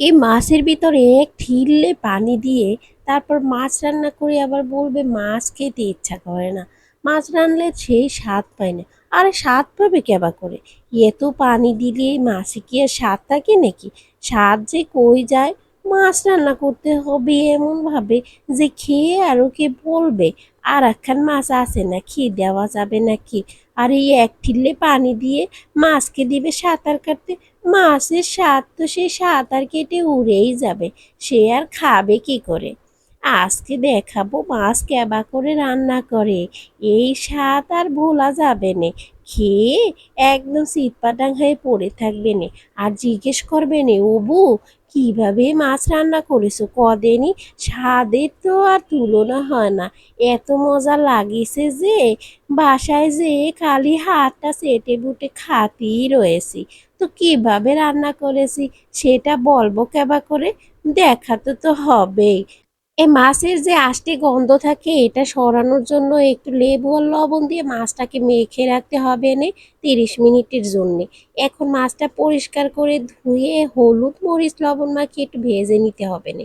এই মাছের ভিতরে এক ঠিললে পানি দিয়ে তারপর মাছ রান্না করে আবার বলবে, মাছ খেতে ইচ্ছা করে না। মাছ রান্নালে সেই স্বাদ পায় না। আরে স্বাদ পাবে কেবা করে? এত পানি দিলে মাছে কি আর স্বাদ থাকে নাকি? স্বাদ যে কই যায়? মাছ রান্না করতে হবে এমন ভাবে যে খেয়ে আরও কে বলবে আর একখান মাছ আছে না খেয়ে দেওয়া যাবে নাকি? আর এই এক ঠিললে পানি দিয়ে মাছকে দিবে সাঁতার কাটতে। মাছের স্বাদ তো সে সাঁতার কেটে উড়েই যাবে, সে আর খাবে কি করে? আজকে দেখাবো মাছ কেবা করে রান্না করে। এই স্বাদ আর ভোলা যাবে না। খেয়ে একদম সিটপাটাং হয়ে পড়ে থাকবে না। আর জিজ্ঞেস করবে না ওবু কীভাবে মাছ রান্না করেছ? কদিনই স্বাদের তো আর তুলনা হয় না। এত মজা লাগিয়েছে যে, বাসায় যে খালি হাতটা চেটে বুটে খাতেই রয়েছি। তো কীভাবে রান্না করেছি? সেটা বলব কেবা করে? দেখাতে তো হবেই। এই মাছের যে আষ্টে গন্ধ থাকে, এটা সরানোর জন্য একটু লেবু আর লবণ দিয়ে মাছটাকে মেখে রাখতে হবে এনে তিরিশ মিনিটের জন্য। এখন মাছটা পরিষ্কার করে ধুয়ে হলুদ, মরিচ, লবণ মাখিয়ে একটু ভেজে নিতে হবে না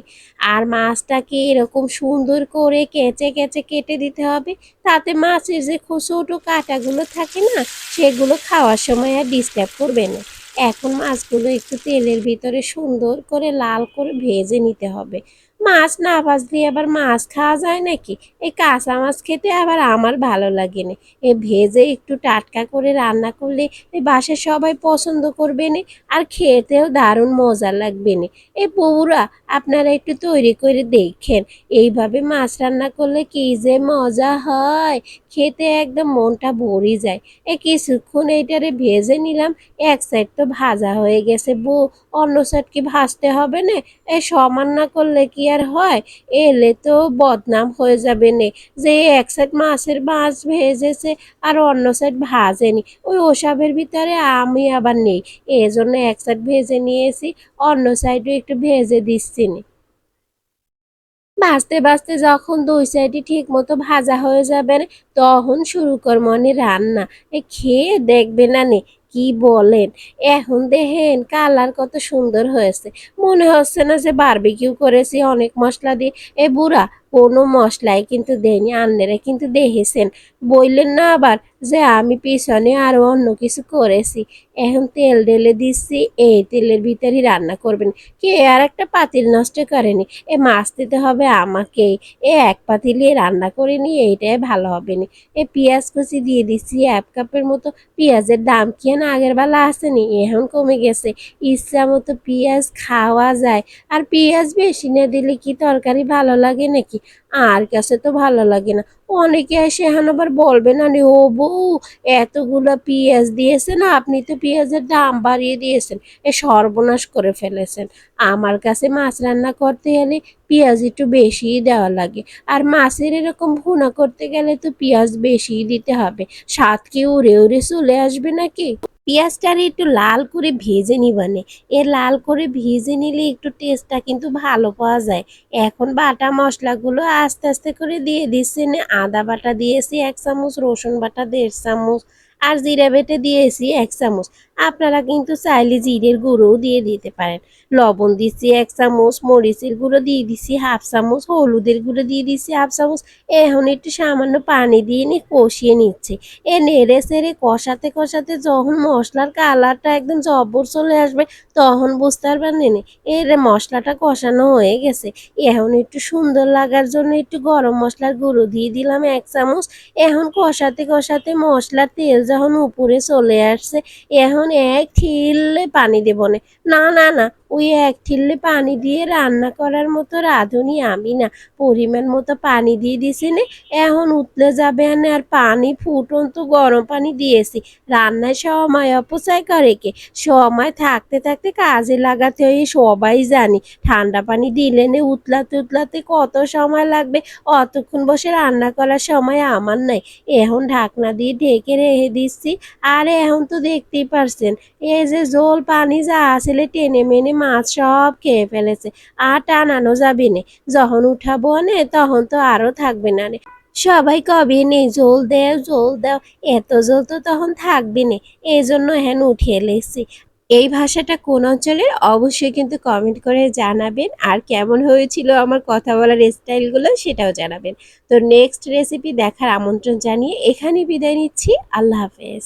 আর মাছটাকে এরকম সুন্দর করে কেচে কেচে কেটে দিতে হবে, তাতে মাছের যে ছোটো কাঁটাগুলো থাকে না, সেগুলো খাওয়ার সময় আর ডিস্টার্ব করবে না। এখন মাছগুলো একটু তেলের ভিতরে সুন্দর করে লাল করে ভেজে নিতে হবে। মাছ না ভাজলে আবার মাছ খাওয়া যায় নাকি? এই কাঁচা মাছ খেতে আবার আমার ভালো লাগে না এ ভেজে একটু টাটকা করে রান্না করলে এই বাসার সবাই পছন্দ করবে না, আর খেতেও দারুণ মজা লাগবে না। এই বউরা, আপনারা একটু তৈরি করে দেখেন, এইভাবে মাছ রান্না করলে কি যে মজা হয়। খেতে একদম মনটা ভরে যায়। এ কিছুক্ষণ এইটারে ভেজে নিলাম, এক সাইড তো ভাজা হয়ে গেছে বউ, অন্য সাইড কি ভাজতে হবে না? এ সমান না করলে কি আর হয়, এলে তো বদনাম হয়ে যাবে নে। যে এক সাইড মাছের মাছ ভেজেছে আর অন্য সাইড ভাজেনি, ওই ওসবের ভিতরে আমি আবার নেই। এই জন্য এক সাইড ভেজে নিয়েছি, অন্য সাইডও একটু ভেজে দিচ্ছি নি। ভাজতে ভাজতে যখন দুই সাইডই ঠিক মতো ভাজা হয়ে যাবে তখন শুরু কর মনে রান্না। খেয়ে দেখবে না নে কি বলেন? এখন দেখেন কালার কত সুন্দর হয়েছে। মনে হচ্ছে না যে বারবিকিউ করেছি, অনেক মশলা দিয়ে। এ বুড়া, কোনো মশলাই কিন্তু দেয়নি, আন্নেরা কিন্তু দেখেছেন বললেন না আবার যে আমি পিছনে আরও অন্য কিছু করেছি। এখন তেল ঢেলে দিচ্ছি, এই তেলের ভিতরেই রান্না করবেন। কে আর একটা পাতিল নষ্ট করেনি, এ মাছ দিতে হবে আমাকে। এ এক পাতিলে রান্না করে নি এইটাই ভালো হবে না। এ পেঁয়াজ কুচি দিয়ে দিচ্ছি, এক কাপের মতো। পেঁয়াজের দাম কি না আগের বেলা আসেনি এখন কমে গেছে। ইচ্ছা মতো পেঁয়াজ খাওয়া যায়। আর পেঁয়াজ বেশি না দিলে কি তরকারি ভালো লাগে নাকি? আর কাছে তো ভালো লাগে না। অনেকে এসে এখন আবার বলবে, না ও বউ, এতগুলো পেঁয়াজ দিয়েছেন আপনি তো পেঁয়াজের দাম বাড়িয়ে দিয়েছেন, এ সর্বনাশ করে ফেলেছেন। আমার কাছে মাছ রান্না করতে গেলে পেঁয়াজ একটু বেশিই দেওয়া লাগে, আর মাছের এরকম ভুনা করতে গেলে তো পেঁয়াজ বেশিই দিতে হবে। স্বাদ কি উড়ে উড়ে চলে আসবে নাকি? পেঁয়াজটারে একটু লাল করে ভেজে নিবানে। এ লাল করে ভেজে নিলে একটু টেস্টটা কিন্তু ভালো পাওয়া যায়। এখন বাটা মশলাগুলো আস্তে আস্তে করে দিয়ে দিচ্ছি। আদা বাটা দিয়েছি এক চামচ, রসুন বাটা দেড় চামচ, আর জিরা বেটে দিয়েছি এক চামচ। আপনারা কিন্তু চাইলে জিরের গুঁড়োও দিয়ে দিতে পারেন। লবণ দিচ্ছি এক চামচ, মরিচের গুঁড়ো দিয়ে দিচ্ছি হাফ চামচ, হলুদের গুঁড়ো দিয়ে দিচ্ছি হাফ চামচ। এখন একটু সামান্য পানি দিয়ে নিয়ে কষিয়ে নিচ্ছে। এ নেড়ে সেড়ে কষাতে কষাতে যখন মশলার কালারটা একদম জব্বর চলে আসবে, তখন বুঝতে পারবেন না, এর মশলাটা কষানো হয়ে গেছে। এখন একটু সুন্দর লাগার জন্য একটু গরম মশলার গুঁড়ো দিয়ে দিলাম এক চামচ। এখন কষাতে কষাতে মশলার তেল যখন উপরে চলে আসছে, এখন এক ঠিললে পানি দেব না না না ওই এক ঠিললে পানি দিয়ে রান্না করার মতো রাঁধুনি আমি না। পরিমাণ মতো পানি দিয়ে দিছি নে, এখন উতলে যাবে না আর পানি ফুটন্ত গরম পানি দিয়েছি। রান্নায় সময় অপচয় করে কে? সময় থাকতে থাকতে কাজে লাগাতে হয়, সবাই জানি। ঠান্ডা পানি দিলে নে, উতলাতে উতলাতে কত সময় লাগবে? অতক্ষণ বসে রান্না করার সময় আমার নাই। এখন ঢাকনা দিয়ে ঢেকে রেখে দিচ্ছি। আর এখন তো দেখতেই পারছেন, এই যে জল পানি যা আসলে টেনে মেনে মাছ সব খেয়ে ফেলেছে। আর টানানো যাবে না, যখন উঠাবো নে, তখন তো আরও থাকবে না রে সবাই কবে নেই জল দেও, জল দাও, এত জল তো তখন থাকবে না এই জন্য হ্যান উঠিয়ে লেছি। এই ভাষাটা কোন অঞ্চলের? অবশ্যই কিন্তু কমেন্ট করে জানাবেন। আর কেমন হয়েছিল আমার কথা বলার স্টাইলগুলো সেটাও জানাবেন। তো নেক্সট রেসিপি দেখার আমন্ত্রণ জানিয়ে এখানে বিদায় নিচ্ছি। আল্লাহ হাফেজ।